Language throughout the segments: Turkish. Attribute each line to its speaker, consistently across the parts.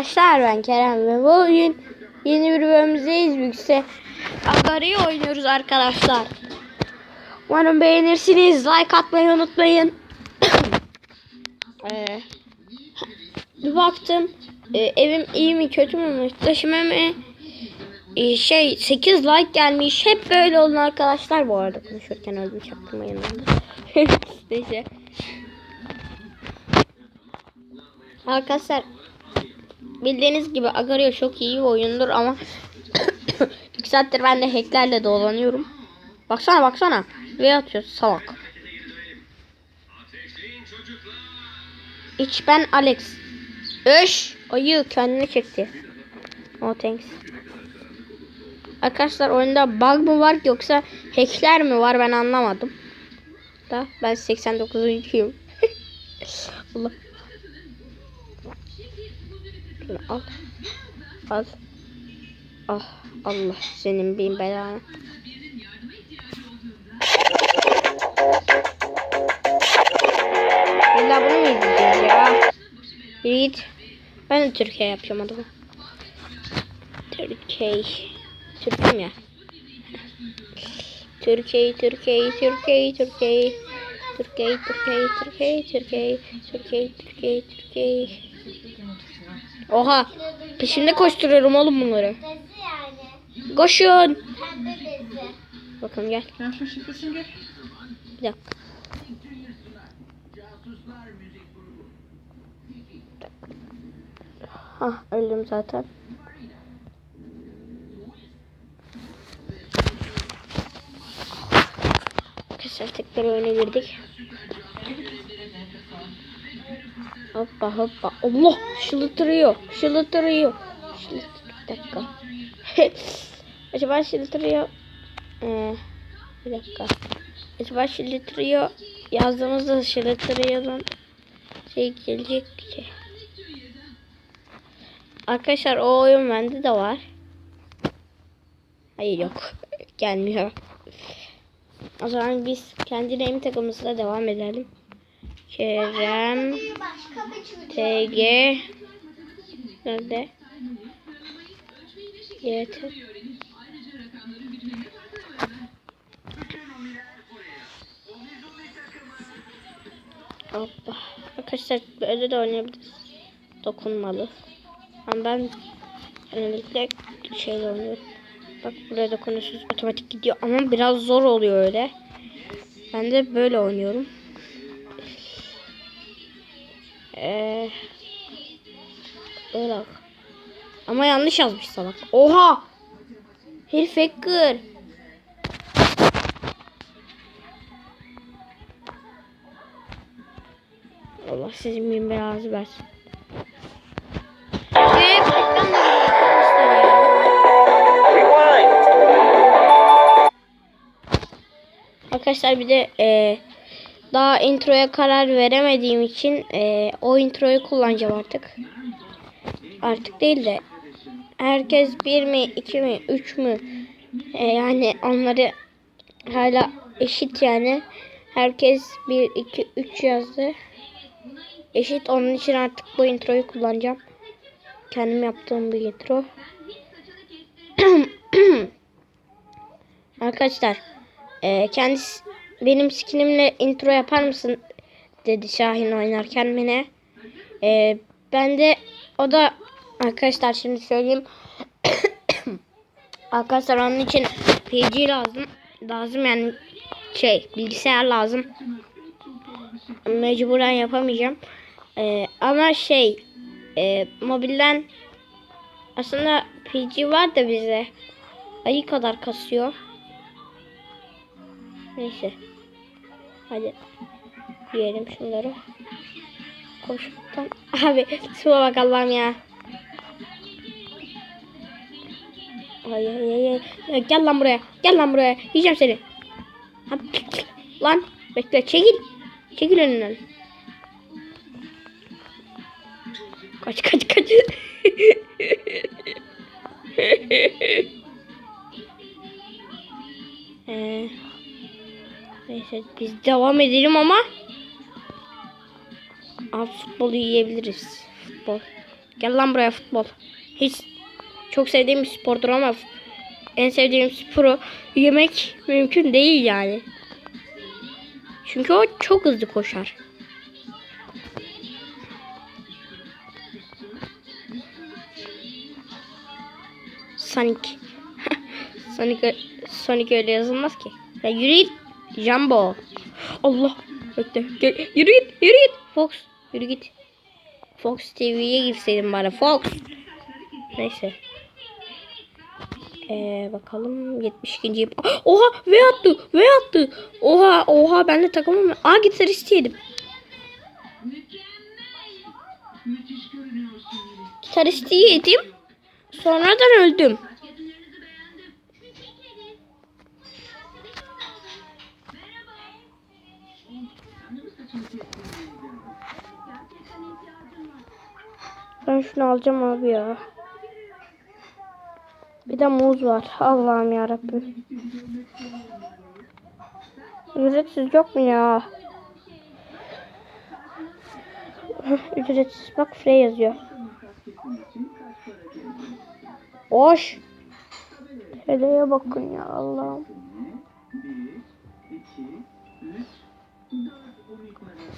Speaker 1: arkadaşlar ben Kerem ve bugün yeni bir bölümümüzdeyiz Büyükse Agari'yi oynuyoruz arkadaşlar. Umarım beğenirsiniz. Like atmayı unutmayın. ee, bir baktım e, evim iyi mi kötü mü muhteşem mi? E, şey 8 like gelmiş. Hep böyle olun arkadaşlar bu arada konuşurken öldüm çaktırmayın. Neyse. Arkadaşlar bildiğiniz gibi Agario çok iyi oyundur ama iki saattir ben de hacklerle dolanıyorum. Baksana baksana. Ve atıyor salak. İç ben Alex. Öş. Ayı kendini çekti. No thanks. Arkadaşlar oyunda bug mı var yoksa hackler mi var ben anlamadım. Da ben 89'uncuyum. Allah. Şunu al. Al. Ah Allah senin bin belanı. İlla bunu mu izleyeceğiz ya? Git. Ben de Türkiye yapacağım adamı. Türkiye. Türk'üm ya. Türkiye, Türkiye, Türkiye, Türkiye. Türkiye, Türkiye, Türkiye, Türkiye, Türkiye, Türkiye, Türkiye. Oha. Peşimde koşturuyorum oğlum bunları. Koşun. Bakın gel.
Speaker 2: Sen şu şifresini gel.
Speaker 1: Bir dakika. Hah öldüm zaten. Arkadaşlar tekrar oyuna girdik. Hoppa hoppa. Allah şılıtırıyor. Şılıtırıyor. Şılıt... Bir dakika. Acaba şılıtırıyor. Ee, bir dakika. Acaba şılıtırıyor. Yazdığımızda şılıtırıyor'dan şey gelecek ki. Arkadaşlar o oyun bende de var. Hayır yok. Gelmiyor. O zaman biz kendi name takımımızla devam edelim. Kerem. TG Nerede? Yeter. Hoppa. Arkadaşlar böyle de oynayabiliriz. Dokunmalı. Ama ben genellikle şeyle oynuyorum. Bak buraya dokunuyorsunuz otomatik gidiyor ama biraz zor oluyor öyle. Ben de böyle oynuyorum. Eee Öyle bak. Ama yanlış yazmış salak. Oha! Herif hacker. Allah sizin bin belanızı versin. Geliyor arkadaşlar bir de e, daha introya karar veremediğim için e, o introyu kullanacağım artık. Artık değil de herkes bir mi iki mi üç mü E, yani onları hala eşit yani herkes bir iki üç yazdı. Eşit onun için artık bu introyu kullanacağım. Kendim yaptığım bir intro. Arkadaşlar e, kendisi benim skinimle intro yapar mısın dedi Şahin oynarken bana. E, ben de o da arkadaşlar şimdi söyleyeyim. arkadaşlar onun için PC lazım. Lazım yani şey bilgisayar lazım. Mecburen yapamayacağım. E, ama şey e, mobilden aslında PC var da bize ayı kadar kasıyor. Neyse. Hadi. Yiyelim şunları. Koşuktan. Abi suya bak ya. Ay ay ay. Ya gel lan buraya. Gel lan buraya. Yiyeceğim seni. Lan bekle çekil. Çekil önünden. Kaç kaç kaç. ee, neyse biz devam edelim ama Abi futbolu yiyebiliriz. Futbol. Gel lan buraya futbol. Hiç çok sevdiğim bir spordur ama en sevdiğim sporu yemek mümkün değil yani. Çünkü o çok hızlı koşar. Sonic. Sonic, Sonic öyle yazılmaz ki. Ya yürü. Jumbo. Allah. Bekle. Gel. Yürü git. Yürü git. Fox. Yürü git. Fox TV'ye girseydin bari. Fox. Neyse. Ee, bakalım 72. Ah, Oha V attı. V attı. Oha oha ben de takımım. Aa gitarist yedim. Gitaristi yedim. Sonradan öldüm. Şunu alacağım abi ya. Bir de muz var. Allah'ım ya Rabbim. Ücretsiz yok mu ya? Ücretsiz bak free yazıyor. Hoş. Hedeye bakın ya Allah'ım.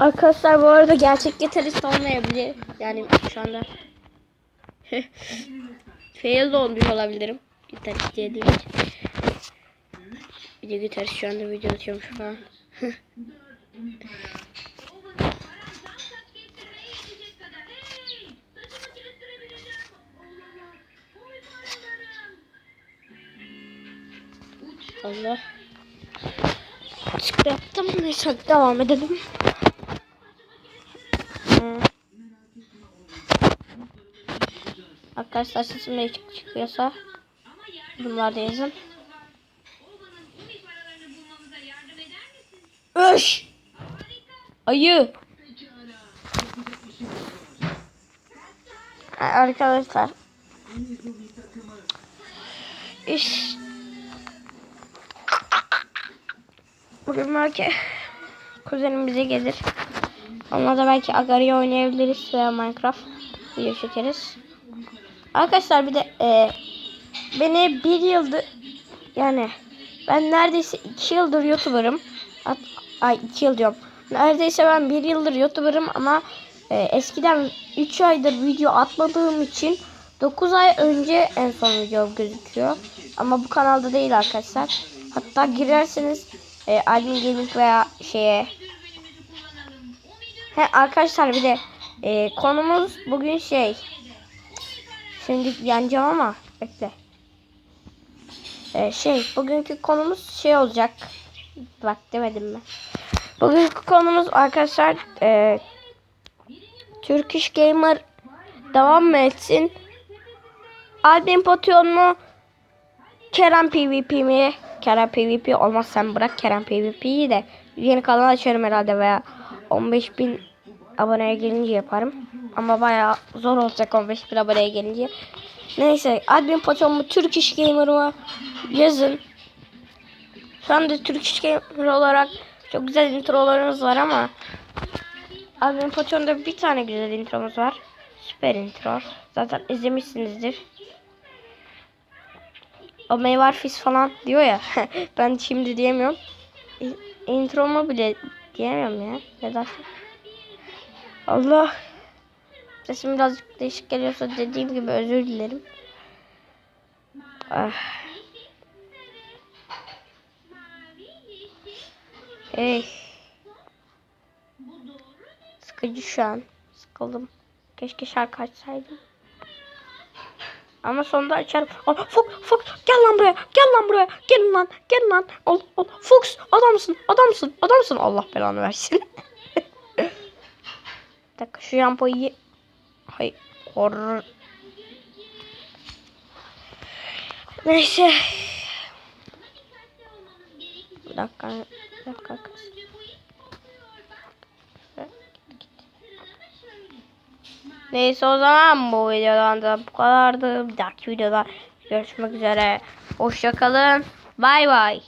Speaker 1: Arkadaşlar bu arada gerçek gitarist olmayabilir. Yani şu anda fail de olmuş olabilirim. Gitarist dediğim için. Bir de gitarist şu anda video atıyormuş falan. Allah. Çıktı yaptım. Neyse devam edelim. Arkadaşlar sesim çık çıkıyorsa bunlar da yazın. Öş! Ayı! Arkadaşlar. İş. Bugün belki kuzenim bize gelir. Onunla da belki Agario oynayabiliriz veya Minecraft video çekeriz. Arkadaşlar bir de e, beni bir yıldır yani ben neredeyse iki yıldır YouTuber'ım. Ay iki yıl diyorum. Neredeyse ben bir yıldır YouTuber'ım ama e, eskiden 3 aydır video atmadığım için 9 ay önce en son video gözüküyor. Ama bu kanalda değil arkadaşlar. Hatta girerseniz e, Admin Gaming veya şeye He arkadaşlar bir de e, konumuz bugün şey Şimdi yeneceğim ama bekle. Ee, şey bugünkü konumuz şey olacak. Bak demedim mi? Bugünkü konumuz arkadaşlar e, Turkish Gamer devam mı etsin? Albin Potion mu? Kerem PvP mi? Kerem PvP olmaz sen bırak Kerem PvP'yi de yeni kanal açarım herhalde veya 15.000 aboneye gelince yaparım. Ama bayağı zor olacak 15 bin aboneye gelince. Neyse admin paton mu Turkish Gamer mı yazın. Şu anda Turkish Gamer olarak çok güzel introlarımız var ama admin patonda bir tane güzel intromuz var. Süper intro. Zaten izlemişsinizdir. O meyvar fis falan diyor ya. ben şimdi diyemiyorum. Intromu bile diyemiyorum ya. Ne dersin? Allah. Sesim birazcık değişik geliyorsa dediğim gibi özür dilerim. Ah. Hey. Sıkıcı şu an. Sıkıldım. Keşke şarkı açsaydım. Ama sonunda açarım. Aa, Fox, Fox gel lan buraya. Gel lan buraya. Gelin lan. Gelin lan. Ol, ol. Fox adamsın. Adamsın. Adamsın. Allah belanı versin. Bir dakika şu yampoyu Hay kor. Neyse. Bir dakika. Bir dakika. Neyse o zaman bu videodan da bu kadardı. Bir dahaki videoda görüşmek üzere. Hoşçakalın. Bay bay.